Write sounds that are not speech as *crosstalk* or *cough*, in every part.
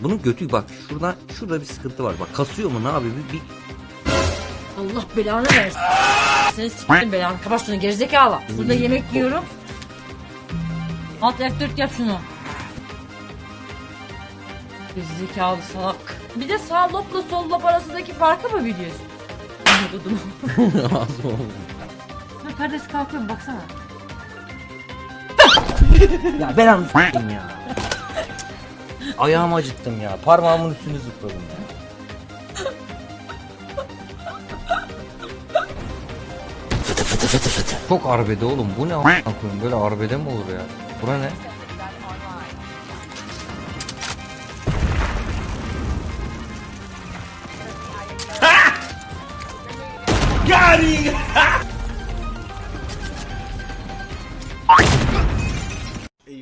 Bunun götü bak şurada şurada bir sıkıntı var. Bak kasıyor mu ne yapıyor? Bir, bir Allah belanı versin. Seni s**tim belanı. Kapat şunu gerizekalı. Burada yemek yiyorum. Alt ayak dört yap şunu. Gerizekalı salak. Bir de sağ lobla sol lob arasındaki farkı mı biliyorsun? Anladım. *laughs* ağzıma oldu. Ha, perdesi kalkıyor mu baksana. Ya ben anlatayım ya. Ayağımı acıttım ya. Parmağımın üstünü zıpladım ya. Fıtı fıtı fıtı fıtı. Çok arbede oğlum. Bu ne a**ına koyayım? Böyle arbede mi olur ya? Bura ne?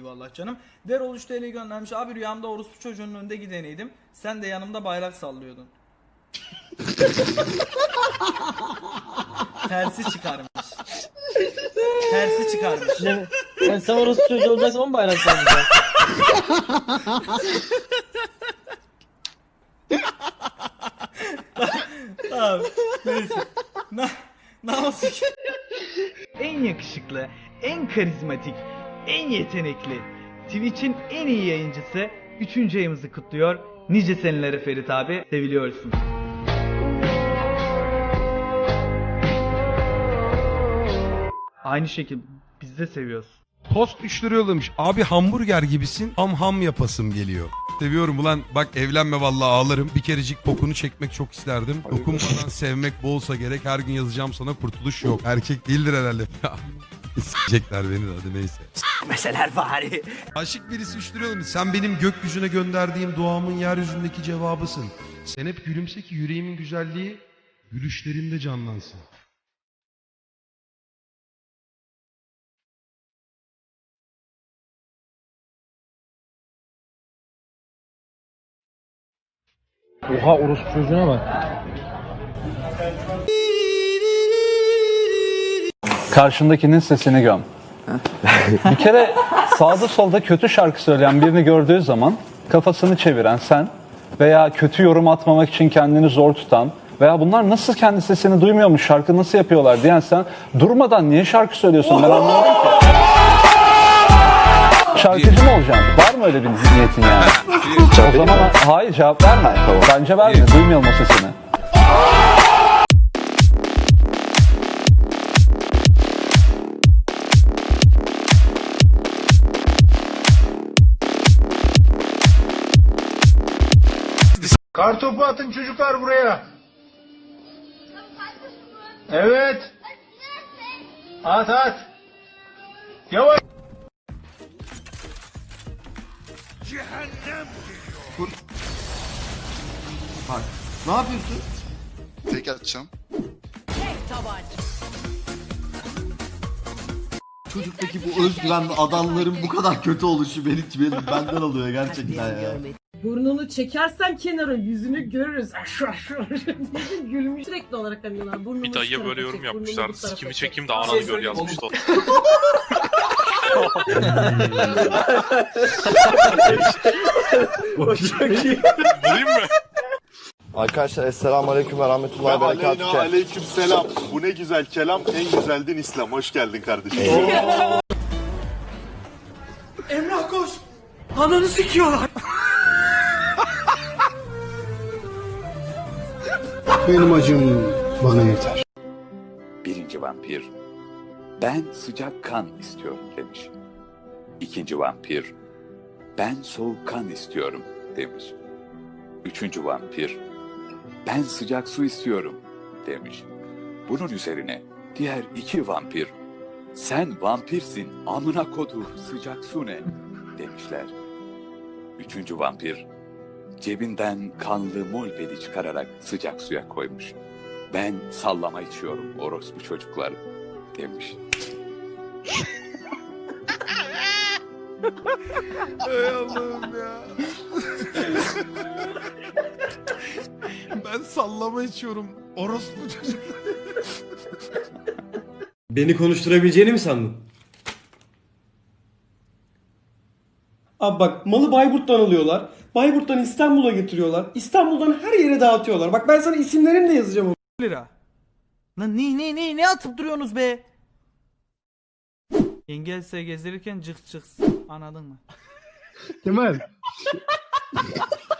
Eyvallah canım. Derol 3 TL göndermiş. Abi rüyamda orospu çocuğunun önünde gideneydim. Sen de yanımda bayrak sallıyordun. Tersi çıkarmış. Tersi çıkarmış. Ne? Yani sen orası çocuğu olacaksan on bayrak sallayacaksın. Abi neyse. Na, nasıl ki? En yakışıklı, en karizmatik, en yetenekli, Twitch'in en iyi yayıncısı 3. ayımızı kutluyor. Nice senelere Ferit abi. Seviliyorsun. Aynı şekilde biz de seviyoruz. Tost 3 lira yollamış. Abi hamburger gibisin. Ham ham yapasım geliyor. Seviyorum ulan. Bak evlenme vallahi ağlarım. Bir kerecik kokunu çekmek çok isterdim. Dokunmadan sevmek bolsa gerek. Her gün yazacağım sana kurtuluş yok. Erkek değildir herhalde. *laughs* S**ecekler beni de hadi neyse. Meseler bari. Aşık birisi 3 lira yollamış. Sen benim gökyüzüne gönderdiğim duamın yeryüzündeki cevabısın. Sen hep gülümse ki yüreğimin güzelliği gülüşlerimde canlansın. Oha orospu çocuğuna bak. karşındakinin sesini göm. *laughs* bir kere sağda solda kötü şarkı söyleyen birini gördüğü zaman kafasını çeviren sen veya kötü yorum atmamak için kendini zor tutan veya bunlar nasıl kendi sesini duymuyormuş şarkı nasıl yapıyorlar diyen sen durmadan niye şarkı söylüyorsun ben anlamadım ki. Şarkıcı mı olacaksın? Var mı öyle bir niyetin yani? o zaman hayır cevap verme. Bence verme. Duymayalım o sesini. Kartopu atın çocuklar buraya. Evet. At at. Yavaş. Ne yapıyorsun? Tek atacağım. Çocuktaki bu özgüvenli adamların bu kadar kötü oluşu beni, beni benden alıyor gerçekten ya. Burnunu çekersen kenara yüzünü görürüz. Aşağı aşağı gülmüş. Sürekli olarak anıyorlar. Burnumu Bir dayıya böyle yorum yapmışlar. Sikimi çek. çekeyim de ananı gör yazmışlar. *laughs* Bulayım mı? Arkadaşlar esselamu aleyküm ve rahmetullahi ve berekatuhu. aleyküm selam. Bu ne güzel kelam. En güzel din İslam. Hoş geldin kardeşim. Emrah koş. Ananı sikiyorlar. Benim acım bana yeter. Birinci vampir, ben sıcak kan istiyorum demiş. İkinci vampir, ben soğuk kan istiyorum demiş. Üçüncü vampir, ben sıcak su istiyorum demiş. Bunun üzerine diğer iki vampir, sen vampirsin amına koduğum sıcak su ne demişler. Üçüncü vampir, cebinden kanlı molbedi çıkararak sıcak suya koymuş. Ben sallama içiyorum orospu çocuklar demiş. Ey Allah'ım ya. ben sallama içiyorum. Orospu çocuk. Beni konuşturabileceğini mi sandın? Abi bak malı Bayburt'tan alıyorlar. Bayburt'tan İstanbul'a getiriyorlar. İstanbul'dan her yere dağıtıyorlar. Bak ben sana isimlerini de yazacağım. lira. Lan ne ne ne ne atıp duruyorsunuz be? Engelse gezdirirken cık cık anladın mı? Kemal. *laughs*